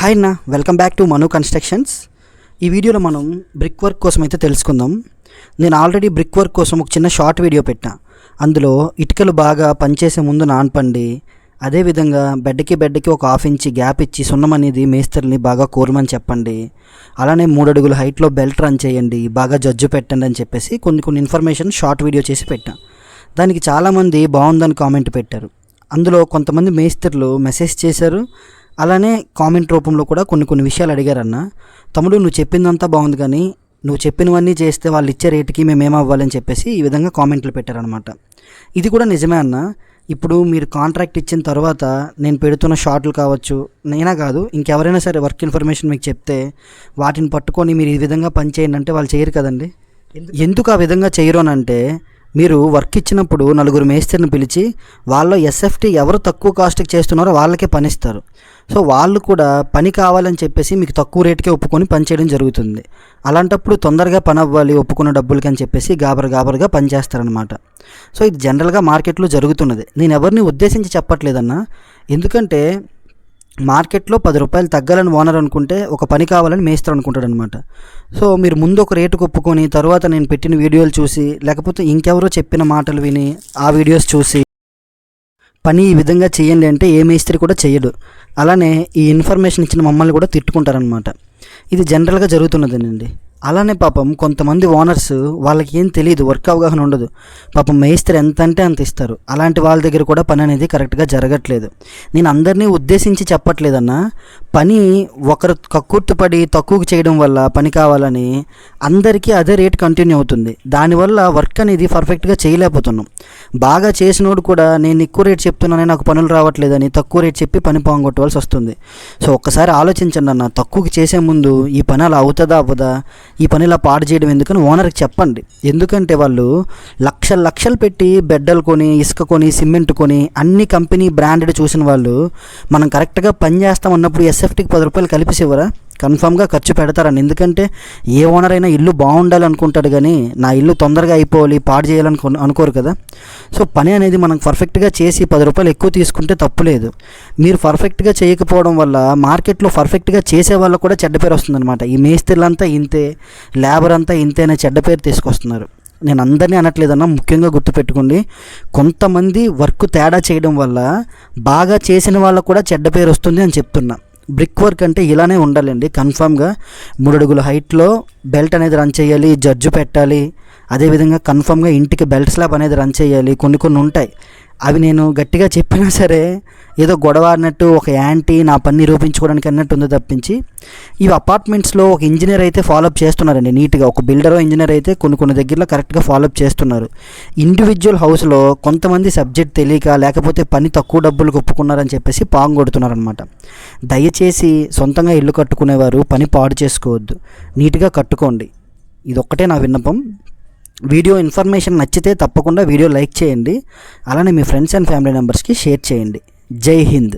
Hi అన్న welcome back to Manu constructions ఈ వీడియోలో మనం బ్రిక్ వర్క్ కోసం అయితే తెలుసుకుందాం. నేను ఆల్రెడీ బ్రిక్ వర్క్ కోసం ఒక చిన్న షార్ట్ వీడియో పెట్టా అందులో ఇటుకలు బాగా పనిచేసే ముందు నానపండి అదేవిధంగా బెడ్కి బెడ్కి ఒక హాఫ్ ఇంచ్ గ్యాప్ ఇచ్చి సున్నం అనేది మేస్త్రిని బాగా కోరమని చెప్పండి. అలానే మూడు అడుగుల హైట్లో బెల్ట్ రన్ చేయండి బాగా జడ్జు పెట్టండి అని చెప్పేసి కొన్ని కొన్ని ఇన్ఫర్మేషన్ షార్ట్ వీడియో చేసి పెట్టా. దానికి చాలామంది బాగుందని కామెంట్ పెట్టారు. అందులో కొంతమంది మేస్త్రులు మెసేజ్ చేశారు. అలానే కామెంట్ రూపంలో కూడా కొన్ని కొన్ని విషయాలు అడిగారన్న. తమ్ముడు నువ్వు చెప్పిందంతా బాగుంది కానీ నువ్వు చెప్పినవన్నీ చేస్తే వాళ్ళు ఇచ్చే రేటుకి మేము ఏమవ్వాలని చెప్పేసి ఈ విధంగా కామెంట్లు పెట్టారనమాట ఇది కూడా నిజమే అన్న. ఇప్పుడు మీరు కాంట్రాక్ట్ ఇచ్చిన తర్వాత నేను పెడుతున్న షార్ట్లు కావచ్చు నేనా కాదు ఇంకెవరైనా సరే వర్క్ ఇన్ఫర్మేషన్ మీకు చెప్తే వాటిని పట్టుకొని మీరు ఈ విధంగా పని చేయండి అంటే వాళ్ళు చేయరు కదండి. ఎందుకు? ఆ విధంగా చేయరు అని అంటే మీరు వర్క్ ఇచ్చినప్పుడు నలుగురు మేస్త్రిని పిలిచి వాళ్ళ ఎస్ఎఫ్టీ ఎవరు తక్కువ కాస్ట్కి చేస్తున్నారో వాళ్ళకే పనిస్తారు. సో వాళ్ళు కూడా పని కావాలని చెప్పేసి మీకు తక్కువ రేటుకే ఒప్పుకొని పని చేయడం జరుగుతుంది. అలాంటప్పుడు తొందరగా పని అవ్వాలి ఒప్పుకున్న డబ్బులకి అని చెప్పేసి గాబర్ గాబరుగా పనిచేస్తారనమాట సో ఇది జనరల్గా మార్కెట్లో జరుగుతున్నది. నేను ఎవరిని ఉద్దేశించి చెప్పట్లేదన్నా. ఎందుకంటే మార్కెట్లో పది రూపాయలు తగ్గాలని ఓనర్ అనుకుంటే ఒక పని కావాలని మేస్తారు అనుకుంటాడు అనమాట సో మీరు ముందు ఒక రేటు ఒప్పుకొని తర్వాత నేను పెట్టిన వీడియోలు చూసి లేకపోతే ఇంకెవరో చెప్పిన మాటలు విని ఆ వీడియోస్ చూసి పని ఈ విధంగా చేయండి అంటే ఏ మేస్త్రి కూడా చేయడు అలానే ఈ ఇన్ఫర్మేషన్ ఇచ్చిన మమ్మల్ని కూడా తిట్టుకుంటారనమాట ఇది జనరల్గా జరుగుతున్నదేనండి. అలానే పాపం కొంతమంది ఓనర్స్ వాళ్ళకి ఏం తెలియదు వర్క్ అవగాహన ఉండదు. పాపం మేస్త్రి ఎంత అంటే అంత ఇస్తారు. అలాంటి వాళ్ళ దగ్గర కూడా పని అనేది కరెక్ట్గా జరగట్లేదు. నేను అందరినీ ఉద్దేశించి చెప్పట్లేదన్నా పని ఒకరు కక్కుర్తుపడి తక్కువకు చేయడం వల్ల పని కావాలని అందరికీ అదే రేట్ కంటిన్యూ అవుతుంది. దానివల్ల వర్క్ అనేది పర్ఫెక్ట్గా చేయలేకపోతున్నాం. బాగా చేసినోడు కూడా నేను ఎక్కువ రేట్ చెప్తున్నానే నాకు పనులు రావట్లేదని తక్కువ రేట్ చెప్పి పని పోగొట్టవలసి వస్తుంది. సో ఒక్కసారి ఆలోచించండి అన్న తక్కువకి చేసే ముందు ఈ పని అలా అవుతుందా అవ్వదా? ఈ పని ఇలా పాడు చేయడం ఎందుకని ఓనర్కి చెప్పండి. ఎందుకంటే వాళ్ళు లక్షలు లక్షలు పెట్టి బెడ్డలు కొని ఇసుక కొని సిమెంట్ కొని అన్ని కంపెనీ బ్రాండెడ్ చూసిన వాళ్ళు మనం కరెక్ట్గా పని చేస్తాం అన్నప్పుడు ఎస్ఎఫ్టీకి పది రూపాయలు కలిపి ఇవ్వరా? కన్ఫామ్గా ఖర్చు పెడతారని. ఎందుకంటే ఏ ఓనర్ అయినా ఇల్లు బాగుండాలి అనుకుంటాడు కానీ నా ఇల్లు తొందరగా అయిపోవాలి పాడు చేయాలని అనుకోరు కదా. సో పని అనేది మనం పర్ఫెక్ట్గా చేసి పది రూపాయలు ఎక్కువ తీసుకుంటే తప్పు లేదు. మీరు పర్ఫెక్ట్గా చేయకపోవడం వల్ల మార్కెట్లో పర్ఫెక్ట్గా చేసే వాళ్ళకు కూడా చెడ్డ పేరు వస్తుందన్నమాట. ఈ మేస్త్రులంతా ఇంతే లేబర్ అంతా ఇంతే అనే చెడ్డ పేరు తీసుకొస్తున్నారు. నేను అందరినీ అనట్లేదన్నా ముఖ్యంగా గుర్తుపెట్టుకోండి. కొంతమంది వర్క్ తేడా చేయడం వల్ల బాగా చేసిన వాళ్ళకు కూడా చెడ్డ పేరు వస్తుంది అని చెప్తున్నా. బ్రిక్ వర్క్ అంటే ఇలానే ఉండాలండి. కన్ఫామ్గా మూడు అడుగుల హైట్లో బెల్ట్ అనేది రన్ చేయాలి జడ్జు పెట్టాలి. అదేవిధంగా కన్ఫామ్గా ఇంటికి బెల్ట్ స్లాబ్ అనేది రన్ చేయాలి. కొన్ని కొన్ని ఉంటాయి. అవి నేను గట్టిగా చెప్పినా సరే ఏదో గొడవ అన్నట్టు ఒక యాంటీ నా పని నిరూపించుకోవడానికి అన్నట్టు ఉంది తప్పించి ఇవి అపార్ట్మెంట్స్లో ఒక ఇంజనీర్ అయితే ఫాలోఅప్ చేస్తున్నారండి నీట్గా ఒక బిల్డర్ ఇంజనీర్ అయితే కొన్ని కొన్ని దగ్గరలో కరెక్ట్గా ఫాలోఅప్ చేస్తున్నారు. ఇండివిజువల్ హౌస్లో కొంతమంది సబ్జెక్ట్ తెలియక లేకపోతే పని తక్కువ డబ్బులు ఒప్పుకున్నారని చెప్పేసి పాంగ్ కొడుతున్నారనమాట దయచేసి సొంతంగా ఇల్లు కట్టుకునేవారు పని పాడు చేసుకోవద్దు. నీట్గా కట్టుకోండి. ఇదొక్కటే నా విన్నపం. వీడియో ఇన్ఫర్మేషన్ నచ్చితే తప్పకుండా వీడియో లైక్ చేయండి. అలానే మీ ఫ్రెండ్స్ అండ్ ఫ్యామిలీ మెంబర్స్కి షేర్ చేయండి. జై హింద్.